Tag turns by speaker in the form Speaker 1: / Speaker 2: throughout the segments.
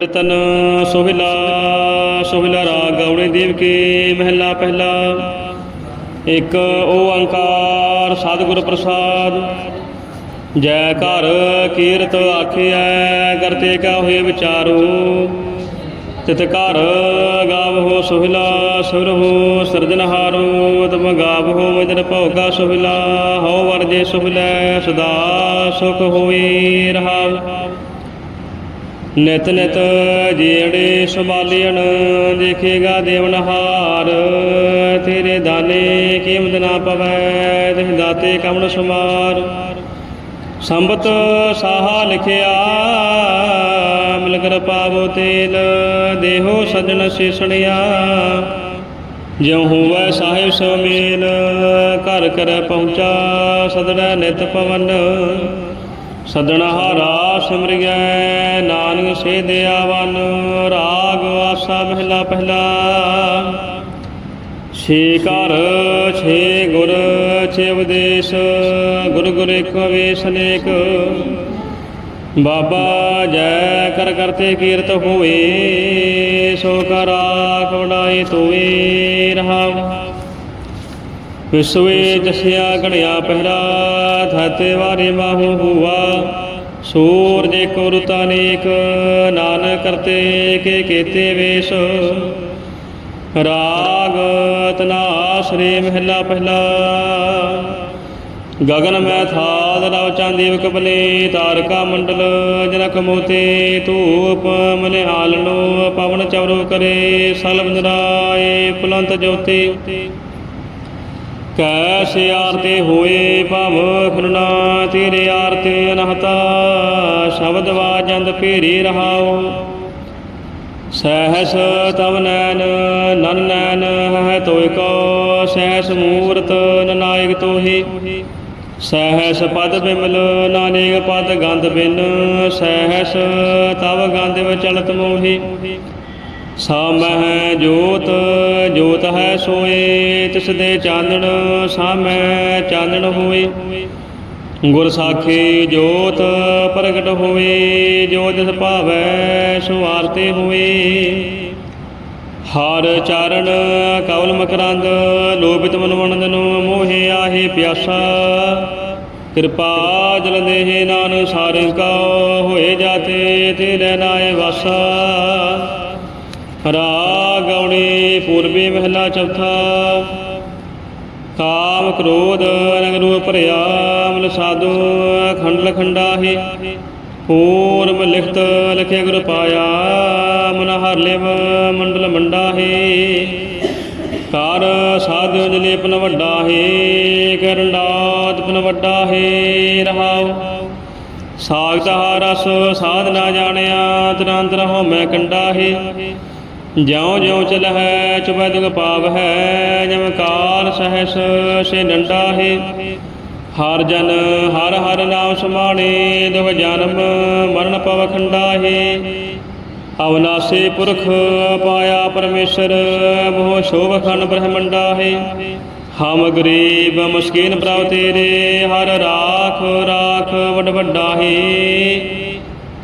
Speaker 1: ਤਨ ਸੋਹਿਲਾ ਸੋਹਿਲਾ ਰਾਗ ਗੌੜੇ ਦੇਵ ਕੇ ਮਹਿਲਾ ਪਹਿਲਾ। ਇੱਕ ਓੰਕਾਰ ਸਤਿਗੁਰ ਪ੍ਰਸਾਦ। ਜੈ ਘਰ ਕੀਰਤ ਆਖਿਐ ਕਰਤੇ ਕਾ ਹੋਏ ਵਿਚਾਰੋ। ਤਿਤ ਘਰ ਗਾਵਹੋ ਸੋਹਿਲਾ ਸੁਰਹੋ ਸਿਰਜਨਹਾਰੋ ਤਮ ਗਾਵਹੋ ਮਜਨ ਭਉ ਕਾ ਹਉ ਵਰਜੇ ਸੋਹਿਲਾ ਸਦਾ ਸੁਖ ਹੋਈ ਰਹਾਉ। ਨਿਤ ਨਿਤ ਜਿਹੜੇ ਸੰਭਾਲੀਣ, ਦੇਖੇਗਾ ਦੇਵਨਹਾਰ ਤੇਰੇ ਦਾਨੇ ਕੀਮਤ ਨਾ ਪਵੈ ਤਿਸ ਦਾਤੇ ਕਮਣ ਸੁਮਾਰ। ਸੰਬਤ ਸਾਹਾ ਲਿਖਿਆ, ਮਿਲ ਕਰ ਪਾਵੋ ਤੇਲ, ਦੇਹੋ ਸਜਣ ਸਿਸਣਿਆ। ਜਿਉ ਹੋਵੈ ਸਾਹਿਬ ਸਮੇਲ ਘਰ ਕਰ ਪਹੁੰਚਾ, ਸਦੜਾ ਨਿਤ ਪਵਨ। ਸਦਣਾ ਹਾਰਾ ਸਿਮਰਿਐ, ਨਾਨਕ ਸੇ ਦਿਆਵਨ ਰਾਗ ਆਸਾ ਮਹਿਲਾ ਪਹਿਲਾ। ਛੇ ਘਰ, ਛੇ ਗੁਰ, ਛੇ ਉਪਦੇਸ਼, ਗੁਰ ਗੁਰ ਇੱਕ ਵੇਸ ਅਨੇਕ ਬਾਬਾ ਜੈ ਕਰ ਕਰਤੇ ਕੀਰਤ ਹੋਏ ਸੋ ਕਰ ਆਖ ਵਡਾਈ ਤੋਏ ਰਹਾਉ। ਵਿਸਵੇ ਜਸਿਆ ਗਣਿਆ ਪਹਿਰਾ, ਥਾਤੇ ਵਾਰੇ ਮਾਹੂ ਹੁਆ। ਸੂਰਜ ਕੋ ਰੁਤਾ ਨਾਨਕ ਕਰਤੇ ਕੇ ਕੀਤੇ ਵੇਸ਼। ਰਾਗ ਤਨਾਸਰੇ ਮਹਿਲਾ ਪਹਿਲਾ। ਗਗਨ ਮੈਂ ਥਾਦ ਰਵ ਚਾਂਦੀਵ ਕਬਲੇ ਤਾਰਕਾ ਮੰਡਲ ਜਨਕ ਮੋਤੇ ਧੂਪ ਮਲੇ ਆਲਣੋ, ਪਵਨ ਚਵਰੋ ਕਰੇ ਸਲਬ ਨਰਾਏ ਪੁਲੰਤ ਜੋਤੀ। ਕੈਸੇ ਆਰਤੇ ਹੋਏ ਭਵ ਫਿਰਨਾ ਤੇਰੇ ਆਰਤੇ ਅਨਹਤਾ, ਸ਼ਬਦ ਵਾਜੰਦ ਭੇਰੀ ਰਹਾਉ। ਸਹਿਸ ਤਵ ਨੈਨ ਨਨ ਨੈਨ ਹੈ ਤੋਇ ਕੋ, ਸਹਿਸ ਮੂਰਤ ਨਨਾਇਕ ਤੋਹੀ। ਸਹਿਸ ਪਦ ਬਿਮਲ, ਨਾਨੇਕ ਪਦ ਗੰਧ ਬਿਨ, ਸਹਿਸ ਤਵ ਗੰਧ ਵਿੱਚ ਚਲਤ ਮੋਹੀ ਹੈ ਜੋਤ ਜੋਤ ਹੈ ਸੋਏ, ਤਿਸ ਦੇ ਚਾਨਣ ਸਾਮੈ ਚਾਨਣ ਹੋਏ। ਗੁਰ ਸਾਖੀ ਜੋਤ ਪ੍ਰਗਟ ਹੋਏ, ਜੋ ਜਿਸ ਭਾਵੈ ਸੋ ਆਰਤੇ ਹੋਏ। ਹਰ ਚਰਨ ਕਵਲ ਮਕਰੰਦ, ਲੋਭਿਤ ਮਨ ਵਣਦਨੋ ਮੋਹਿ ਆਹੇ ਪਿਆਸਾ। ਕਿਰਪਾ ਜਲ ਦੇਹ ਨਾਨ ਸਾਰਿ ਕਾ ਹੋਏ ਜਾਤੇ, ਤੇਰੇ ਨਾਏ ਵਾਸਾ। ਰਾਗ ਗਉਣੀ ਪੂਰਬੀ ਮਹਿਲਾ ਚੌਥਾ। ਕਾਮ ਕ੍ਰੋਧ ਰੰਗ ਰੂਪ ਭਰਿਆ ਮਨ ਸਾਧੂ ਖੰਡ ਲਖੰਡਾਹੀ ਪੂਰਬ ਲਿਖਤ ਲਖੇ ਗੁਰ ਪਾਇਆ, ਮਨ ਹਰ ਲਿਵ ਮੰਡਲ ਮੰਡਾ ਮੰਡਾਹੀ ਕਰ ਸਾਧੂ ਜਲੇਪਨ ਵੱਡਾ ਹੈ ਕਰੰਡਾਤ ਪਨ ਵੱਡਾ ਹੈ ਰਹਾਉ। ਸਾਗਤ ਰਸ ਸਾਧ ਨਾ ਜਾਣਿਆ ਤਰਾਂਤਰ ਹੋ ਮੈਂ ਕੰਡਾ ਹੈ। ਜਿਉ ਜਿਉ ਚਲ ਹੈ ਚੁਬੈ ਦੁਗ ਪਾਵ ਹੈ ਜਿਵ ਕਾਲ ਸਹਸ ਸੇ ਡੰਡਾ ਹੈ ਹਰ ਜਨ ਹਰ ਹਰ ਨਾਮ ਸਮਾਣੇ ਦੁਗ ਜਨਮ ਮਰਨ ਪਵ ਖੰਡਾ ਹੈ ਅਵਨਾਸੀ ਪੁਰਖ ਪਾਇਆ ਪਰਮੇਸ਼ਰ ਬਹੁ ਸ਼ੋਭ ਖੰਡ ਬ੍ਰਹਮੰਡਾ ਹੈ ਹਮ ਗਰੀਬ ਮਸਕੀਨ ਪ੍ਰਭ ਤੇਰੇ, ਹਰ ਰਾਖ ਰਾਖ ਵੱਡ ਵੱਡਾ ਹੈ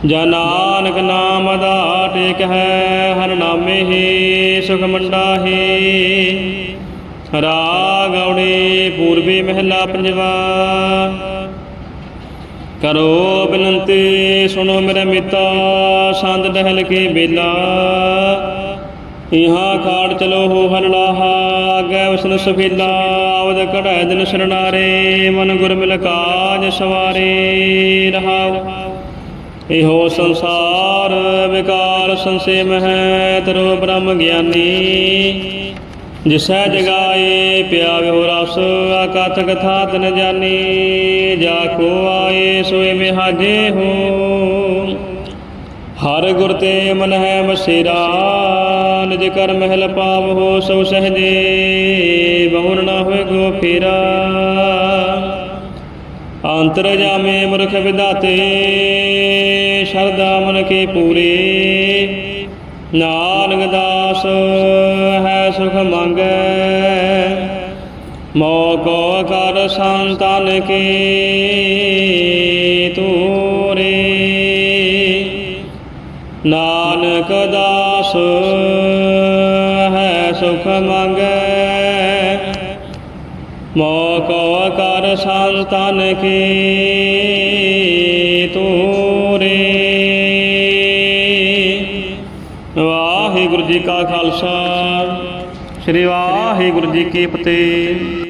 Speaker 1: ਜਾ ਨਾਨਕ ਨਾਮ ਦਾ ਟੇਕ ਹੈ, ਹਰ ਨਾਮੇ ਹੀ ਸੁਖ ਮੰਡਾ ਹੈ। ਰਾਗ ਗੌੜੀ ਪੂਰਬੀ ਮਹਿਲਾ ਪੰਜਵਾ। ਕਰੋ ਬੇਨੰਤੀ, ਸੁਣੋ ਮੇਰੇ ਮਿੱਤਾ ਸੰਤ ਦਹਿਲ ਕੇ ਬੇਲਾ। ਇਹਾਂ ਖਾੜ ਚਲੋ ਹੋ ਹਲਲਾਹਾ ਅੱਗੇ ਉਸਨ ਸਫੀਲਾ ਆਵਦ ਕਢਾਇ ਦਿਨ ਸਰਨਾਰੇ, ਮਨ ਗੁਰ ਮਿਲ ਕਾਜ ਸਵਾਰੇ ਰਹਾਉ ਇਹੋ ਸੰਸਾਰ ਵਿਕਾਰ ਸੰਸੇ ਮਹਿ ਤਰੋ ਬ੍ਰਹਮ ਗਿਆਨੀ। ਜਿਸੈ ਜਗਾਏ ਪਿਆਵਿਓ ਰਸ ਆਕਥ ਕਥਾ ਤਨ ਜਾਣੀ ਜਾ ਕੋ ਆਏ ਸੋਏ ਵਿਹਾਜੇ ਹੋ। ਹਰ ਗੁਰ ਤੇ ਮਨ ਹੈ ਮਸ਼ੇਰਾ, ਨਿਜ ਕਰ ਮਹਿਲ ਪਾਵ ਹੋ ਸੋ ਸਹਜੇ। ਬਹੁਨ ਨਾ ਹੋਏ ਗੋ ਫੇਰਾ। ਅੰਤਰ ਜਾਮੇ ਮਰਖ ਵਿਦਾਤੇ ਸ਼ਰਦਾ ਮਨ ਕੇ ਪੂਰੇ। ਨਾਨਕ ਦਾਸ ਹੈ ਸੁਖ ਮੰਗੈ ਮੋਕੋ ਕਰ ਸੰਤਨ ਕੀ ਤੂਰੇ ਨਾਨਕ ਨਾਨਕ ਦਾਸ ਹੈ ਸੁਖ ਮੰਗੈ ਮੋਕੋ ਕਰ ਸੰਤਨ ਕੀ ਤੂਰੇ ਵਾਹਿਗੁਰੂ ਜੀ ਕਾ ਖਾਲਸਾ ਸ੍ਰੀ ਵਾਹਿਗੁਰੂ ਜੀ ਕੀ ਫਤਿਹ